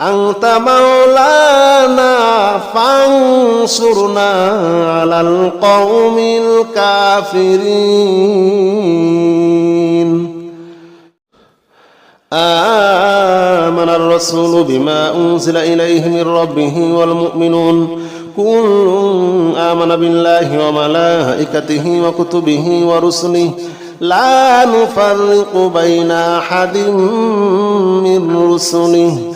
أنت مولانا فانصرنا على القوم الكافرين. آمن الرسول بما أنزل إليه من ربه والمؤمنون. كل آمن بالله وملائكته وكتبه ورسله. لا نفرق بين أحد من رسله.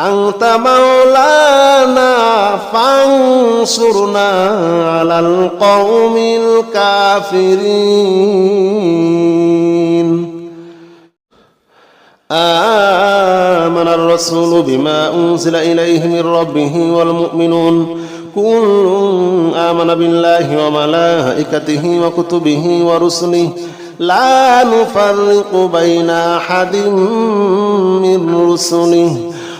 أنت مولانا فانصرنا على القوم الكافرين آمن الرسول بما أنزل إليه من ربه والمؤمنون كل آمن بالله وملائكته وكتبه ورسله لا نفرق بين أحد من رسله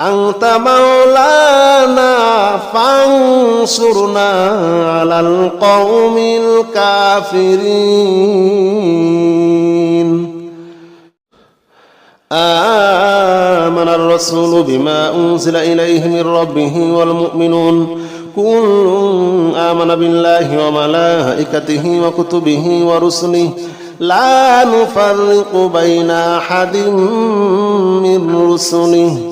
أنت مولانا فانصرنا على القوم الكافرين آمن الرسول بما أنزل إليه من ربه والمؤمنون كل آمن بالله وملائكته وكتبه ورسله لا نفرق بين أحد من رسله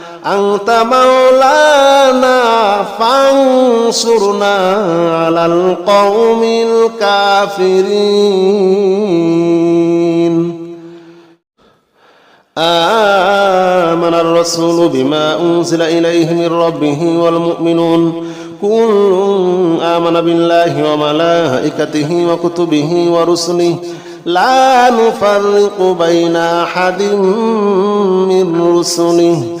أنت مولانا فانصرنا على القوم الكافرين. آمن الرسول بما أنزل إليه من ربه والمؤمنون. كل آمن بالله وملائكته وكتبه ورسله. لا نفرق بين أحد من رسله.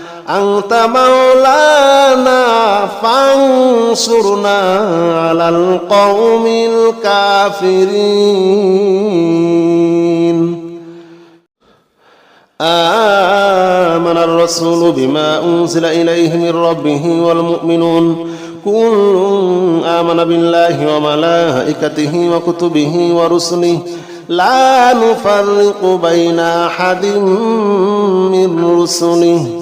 أنت مولانا فانصرنا على القوم الكافرين. آمن الرسول بما أنزل إليه من ربه والمؤمنون. كل آمن بالله وملائكته وكتبه ورسله. لا نفرق بين أحد من رسله.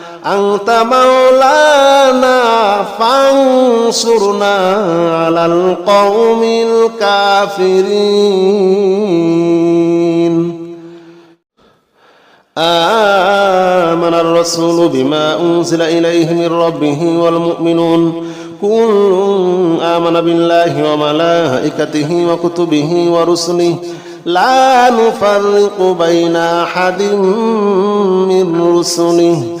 أنت مولانا فانصرنا على القوم الكافرين. آمن الرسول بما أنزل إليه من ربه والمؤمنون. كل آمن بالله وملائكته وكتبه ورسله. لا نفرق بين أحد من رسله.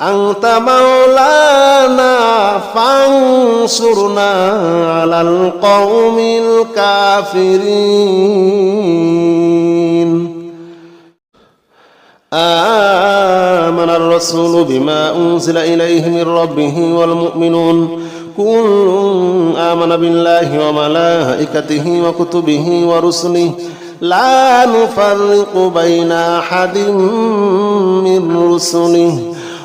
أنت مولانا فانصرنا على القوم الكافرين آمن الرسول بما أنزل إليه من ربه والمؤمنون كل آمن بالله وملائكته وكتبه ورسله لا نفرق بين أحد من رسله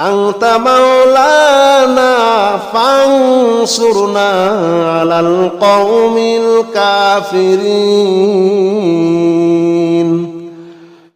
أنت مولانا فانصرنا على القوم الكافرين.